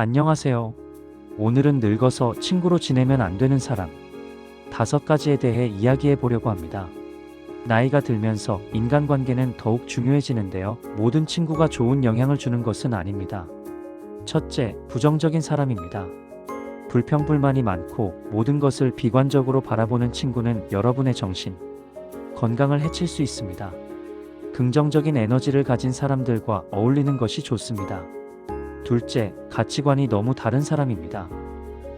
안녕하세요. 오늘은 늙어서 친구로 지내면 안 되는 사람. 다섯 가지에 대해 이야기해 보려고 합니다. 나이가 들면서 인간관계는 더욱 중요해지는데요. 모든 친구가 좋은 영향을 주는 것은 아닙니다. 첫째, 부정적인 사람입니다. 불평불만이 많고 모든 것을 비관적으로 바라보는 친구는 여러분의 정신, 건강을 해칠 수 있습니다. 긍정적인 에너지를 가진 사람들과 어울리는 것이 좋습니다. 둘째, 가치관이 너무 다른 사람입니다.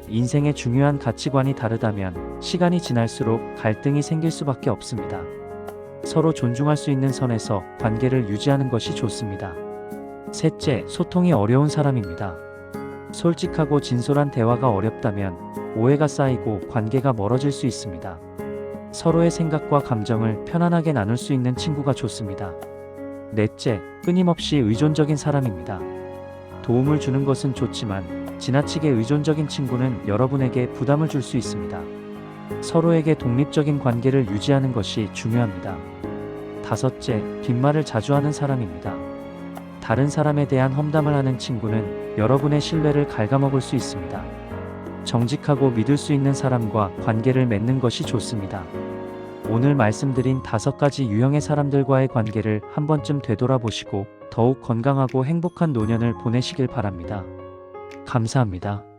인생의 중요한 가치관이 다르다면 시간이 지날수록 갈등이 생길 수밖에 없습니다. 서로 존중할 수 있는 선에서 관계를 유지하는 것이 좋습니다. 셋째, 소통이 어려운 사람입니다. 솔직하고 진솔한 대화가 어렵다면 오해가 쌓이고 관계가 멀어질 수 있습니다. 서로의 생각과 감정을 편안하게 나눌 수 있는 친구가 좋습니다. 넷째, 끊임없이 의존적인 사람입니다. 도움을 주는 것은 좋지만 지나치게 의존적인 친구는 여러분에게 부담을 줄 수 있습니다. 서로에게 독립적인 관계를 유지하는 것이 중요합니다. 다섯째, 빈말을 자주 하는 사람입니다. 다른 사람에 대한 험담을 하는 친구는 여러분의 신뢰를 갉아먹을 수 있습니다. 정직하고 믿을 수 있는 사람과 관계를 맺는 것이 좋습니다. 오늘 말씀드린 다섯 가지 유형의 사람들과의 관계를 한 번쯤 되돌아보시고 더욱 건강하고 행복한 노년을 보내시길 바랍니다. 감사합니다.